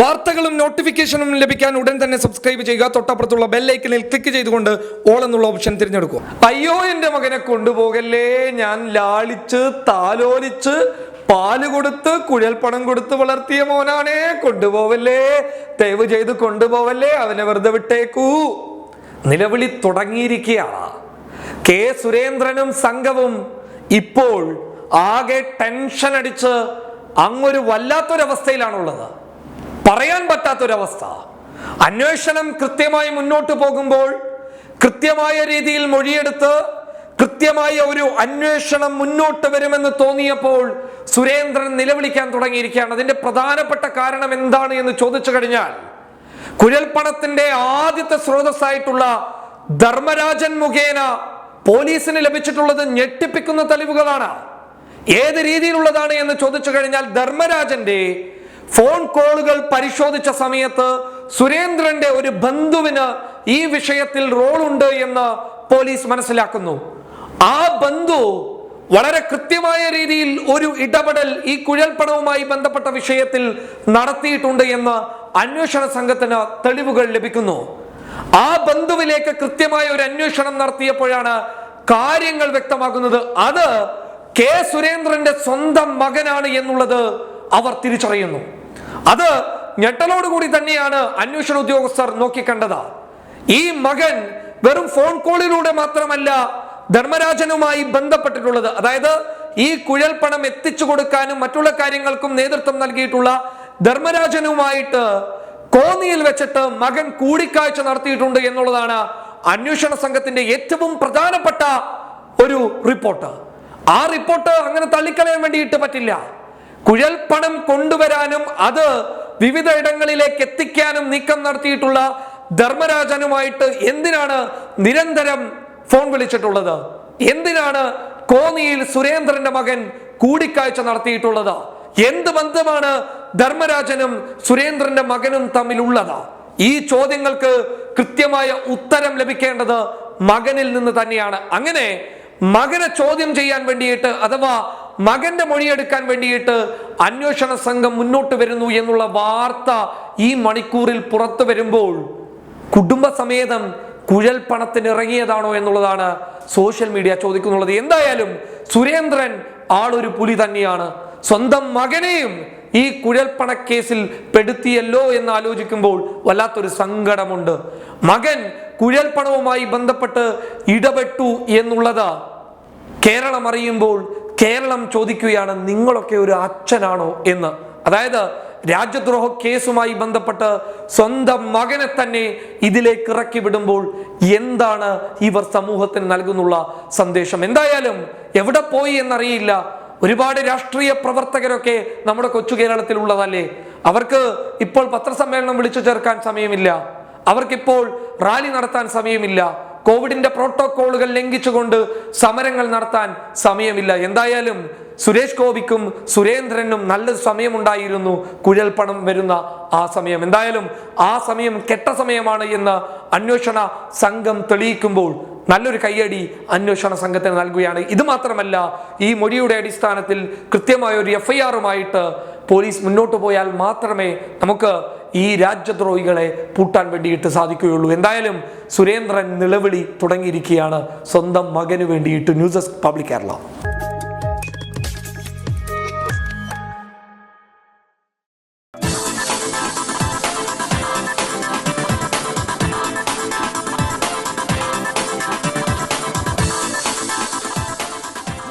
വാർത്തകളും നോട്ടിഫിക്കേഷനും ലഭിക്കാൻ ഉടൻ തന്നെ സബ്സ്ക്രൈബ് ചെയ്യുക. തൊട്ടപ്പുറത്തുള്ള ബെല്ലൈക്കനിൽ ക്ലിക്ക് ചെയ്തുകൊണ്ട് ഓൾ എന്നുള്ള ഓപ്ഷൻ തിരഞ്ഞെടുക്കുക അയ്യോ എന്റെ മകനെ കൊണ്ടുപോകല്ലേ? ഞാൻ ലാളിച്ച് താലോലിച്ച് പാൽ കൊടുത്ത് കുഴൽപ്പണം കൊടുത്ത് വളർത്തിയ മോനാണേ. കൊണ്ടുപോവല്ലേ? ദയവ് ചെയ്ത് കൊണ്ടുപോവല്ലേ? അവനെ വെറുതെ വിട്ടേക്കൂ. നിലവിളി തുടങ്ങിയിരിക്കുകയാണ്. കെ സുരേന്ദ്രനും സംഘവും ഇപ്പോൾ ആകെ ടെൻഷൻ അടിച്ച് അങ്ങൊരു വല്ലാത്തൊരവസ്ഥയിലാണുള്ളത്. പറയാൻ പറ്റാത്തൊരവസ്ഥ. അന്വേഷണം കൃത്യമായി മുന്നോട്ട് പോകുമ്പോൾ കൃത്യമായ രീതിയിൽ മൊഴിയെടുത്ത് കൃത്യമായ ഒരു അന്വേഷണം മുന്നോട്ട് വരുമെന്ന് തോന്നിയപ്പോൾ സുരേന്ദ്രൻ നിലവിളിക്കാൻ തുടങ്ങിയിരിക്കുകയാണ്. അതിന്റെ പ്രധാനപ്പെട്ട കാരണം എന്താണ് എന്ന് ചോദിച്ചു കഴിഞ്ഞാൽ കുഴൽപ്പണത്തിന്റെ ആദ്യത്തെ സ്രോതസ്സായിട്ടുള്ള ധർമ്മരാജൻ മുഖേന പോലീസിന് ലഭിച്ചിട്ടുള്ളത് ഞെട്ടിപ്പിക്കുന്ന തെളിവുകളാണ്. ഏത് രീതിയിലുള്ളതാണ് എന്ന് ചോദിച്ചു കഴിഞ്ഞാൽ ധർമ്മരാജന്റെ ഫോൺ കോളുകൾ പരിശോധിച്ച സമയത്ത് സുരേന്ദ്രന്റെ ഒരു ബന്ധുവിന് ഈ വിഷയത്തിൽ റോളുണ്ട് എന്ന് പോലീസ് മനസ്സിലാക്കുന്നു. ആ ബന്ധു വളരെ കൃത്യമായ രീതിയിൽ ഒരു ഇടപെടൽ ഈ കുഴൽപ്പണവുമായി ബന്ധപ്പെട്ട വിഷയത്തിൽ നടത്തിയിട്ടുണ്ട് എന്ന് അന്വേഷണ സംഘത്തിന് തെളിവുകൾ ലഭിക്കുന്നു. ആ ബന്ധുവിലേക്ക് കൃത്യമായ ഒരു അന്വേഷണം നടത്തിയപ്പോഴാണ് കാര്യങ്ങൾ വ്യക്തമാകുന്നത്. അത് കെ സുരേന്ദ്രന്റെ സ്വന്തം മകനാണ് എന്നുള്ളത് അവർ തിരിച്ചറിയുന്നു. അത് ഞെട്ടലോടുകൂടി തന്നെയാണ് അന്വേഷണ ഉദ്യോഗസ്ഥർ നോക്കിക്കണ്ടത്. ഈ മകൻ വെറും ഫോൺ കോളിലൂടെ മാത്രമല്ല ധർമ്മരാജനുമായി ബന്ധപ്പെട്ടിട്ടുള്ളത്. അതായത് ഈ കുഴൽപ്പണം എത്തിച്ചു കൊടുക്കാനും മറ്റുള്ള കാര്യങ്ങൾക്കും നേതൃത്വം നൽകിയിട്ടുള്ള ധർമ്മരാജനുമായിട്ട് കോന്നിയിൽ വെച്ചിട്ട് മകൻ കൂടിക്കാഴ്ച നടത്തിയിട്ടുണ്ട് എന്നുള്ളതാണ് അന്വേഷണ സംഘത്തിന്റെ ഏറ്റവും പ്രധാനപ്പെട്ട ഒരു റിപ്പോർട്ട്. ആ റിപ്പോർട്ട് അങ്ങനെ തള്ളിക്കളയാൻ വേണ്ടിയിട്ട് പറ്റില്ല. കുഴൽപ്പണം കൊണ്ടുവരാനും അത് വിവിധ ഇടങ്ങളിലേക്ക് എത്തിക്കാനും നീക്കം നടത്തിയിട്ടുള്ള ധർമ്മരാജനുമായിട്ട് എന്തിനാണ് നിരന്തരം ഫോൺ വിളിച്ചിട്ടുള്ളത്? എന്തിനാണ് കോന്നിയിൽ സുരേന്ദ്രന്റെ മകൻ കൂടിക്കാഴ്ച നടത്തിയിട്ടുള്ളത്? എന്ത് ബന്ധമാണ് ധർമ്മരാജനും സുരേന്ദ്രന്റെ മകനും തമ്മിലുള്ളത്? ഈ ചോദ്യങ്ങൾക്ക് കൃത്യമായ ഉത്തരം ലഭിക്കേണ്ടത് മകനിൽ നിന്ന് തന്നെയാണ്. അങ്ങനെ മകനെ ചോദ്യം ചെയ്യാൻ വേണ്ടിയിട്ട് അഥവാ മകന്റെ മൊഴിയെടുക്കാൻ വേണ്ടിയിട്ട് അന്വേഷണ സംഘം മുന്നോട്ട് വരുന്നു എന്നുള്ള വാർത്ത ഈ മണിക്കൂറിൽ പുറത്തു വരുമ്പോൾ കുടുംബസമേതം കുഴൽ പണത്തിന് ഇറങ്ങിയതാണോ എന്നുള്ളതാണ് സോഷ്യൽ മീഡിയ ചോദിക്കുന്നുള്ളത്. എന്തായാലും സുരേന്ദ്രൻ ആളൊരു പുലി തന്നെയാണ്. സ്വന്തം മകനെയും ഈ കുഴൽപ്പണ കേസിൽ പെടുത്തിയല്ലോ എന്ന് ആലോചിക്കുമ്പോൾ വല്ലാത്തൊരു സങ്കടമുണ്ട്. മകൻ കുഴൽപ്പണവുമായി ബന്ധപ്പെട്ട് ഇടപെട്ടു എന്നുള്ളത് കേരളം അറിയുമ്പോൾ കേരളം ചോദിക്കുകയാണ് നിങ്ങളൊക്കെ ഒരു അച്ഛനാണോ? എന്ന്. അതായത് രാജ്യദ്രോഹ കേസുമായി ബന്ധപ്പെട്ട് സ്വന്തം മകനെ തന്നെ ഇതിലേക്ക് ഇറക്കി വിടുമ്പോൾ എന്താണ് ഇവർ സമൂഹത്തിന് നൽകുന്നുള്ള സന്ദേശം? എന്തായാലും എവിടെ പോയി എന്നറിയില്ല. ഒരുപാട് രാഷ്ട്രീയ പ്രവർത്തകരൊക്കെ നമ്മുടെ കൊച്ചു കേരളത്തിൽ ഉള്ളതല്ലേ? അവർക്ക് ഇപ്പോൾ പത്രസമ്മേളനം വിളിച്ചു ചേർക്കാൻ സമയമില്ല. അവർക്കിപ്പോൾ റാലി നടത്താൻ സമയമില്ല. കോവിഡിന്റെ പ്രോട്ടോകോളുകൾ ലംഘിച്ചുകൊണ്ട് സമരങ്ങൾ നടത്താൻ സമയമില്ല. എന്തായാലും സുരേഷ് ഗോപിക്കും സുരേന്ദ്രനും നല്ല സമയമുണ്ടായിരുന്നു. കുഴൽപ്പണം വരുന്ന ആ സമയം. എന്തായാലും ആ സമയം കെട്ട സമയമാണ് എന്ന് അന്വേഷണ സംഘം തെളിയിക്കുമ്പോൾ നല്ലൊരു കയ്യടി അന്വേഷണ സംഘത്തിന് നൽകുകയാണ്. ഇത് മാത്രമല്ല ഈ മൊഴിയുടെ അടിസ്ഥാനത്തിൽ കൃത്യമായ ഒരു എഫ്ഐആറുമായിട്ട് പോലീസ് മുന്നോട്ട് പോയാൽ മാത്രമേ നമുക്ക് ഈ രാജ്യദ്രോഹികളെ പൂട്ടാൻ വേണ്ടിയിട്ട് സാധിക്കുകയുള്ളൂ. എന്തായാലും സുരേന്ദ്രൻ നിലവിളി തുടങ്ങിയിരിക്കുകയാണ്. സ്വന്തം മകന് വേണ്ടിയിട്ട് ന്യൂസ് ഡെസ്ക് പബ്ലിക് കേരള.